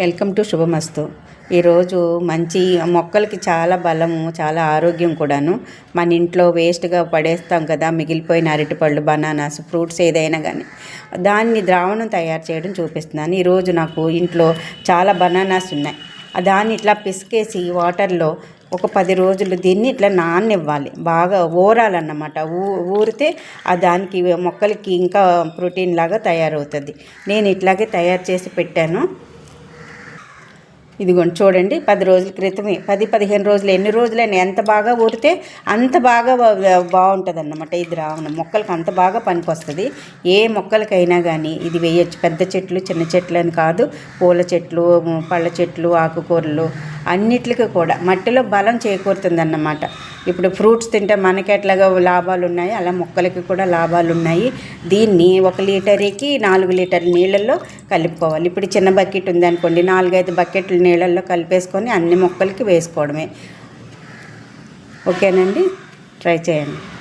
Welcome to శుభమస్తు. ఈరోజు మంచి మొక్కలకి చాలా బలము చాలా ఆరోగ్యం కూడాను. మన ఇంట్లో వేస్ట్గా పడేస్తాం కదా మిగిలిపోయిన అరటిపళ్ళు బనానాస్ ఫ్రూట్స్ ఏదైనా కానీ దాన్ని ద్రావణం తయారు చేయడం చూపిస్తున్నాను. ఈరోజు నాకు ఇంట్లో చాలా బనానాస్ ఉన్నాయి. దాన్ని ఇట్లా పిసికేసి వాటర్లో ఒక పది రోజులు దీన్ని ఇట్లా నాననివ్వాలి. బాగా ఊరాలన్నమాట ఊ ఊరితే ఆ దానికి మొక్కలకి ఇంకా ప్రోటీన్ లాగా తయారవుతుంది. నేను ఇట్లాగే తయారు చేసి పెట్టాను. ఇదిగోండి చూడండి పది రోజుల క్రితమే పది పదిహేను రోజులు ఎన్ని రోజులైనా ఎంత బాగా ఊరితే అంత బాగా బాగుంటుంది అన్నమాట ఈ ద్రావణం. మొక్కలకు అంత బాగా పనికొస్తుంది. ఏ మొక్కలకైనా కానీ ఇది వేయచ్చు. పెద్ద చెట్లు చిన్న చెట్లు అని కాదు పూల చెట్లు పళ్ళ చెట్లు ఆకుకూరలు అన్నిటికీ కూడా మట్టిలో బలం చేకూరుతుంది అన్నమాట ఇప్పుడు ఫ్రూట్స్ తింటే మనకి ఎట్లాగా లాభాలు ఉన్నాయి అలా మొక్కలకి కూడా లాభాలు ఉన్నాయి. దీన్ని ఒక లీటర్కి నాలుగు లీటర్ల నీళ్ళల్లో కలుపుకోవాలి. ఇప్పుడు చిన్న బకెట్ ఉందనుకోండి నాలుగైదు బకెట్లు నీళ్ళల్లో కలిపేసుకొని అన్ని మొక్కలకి వేసుకోవడమే. ఓకేనండి? ట్రై చేయండి.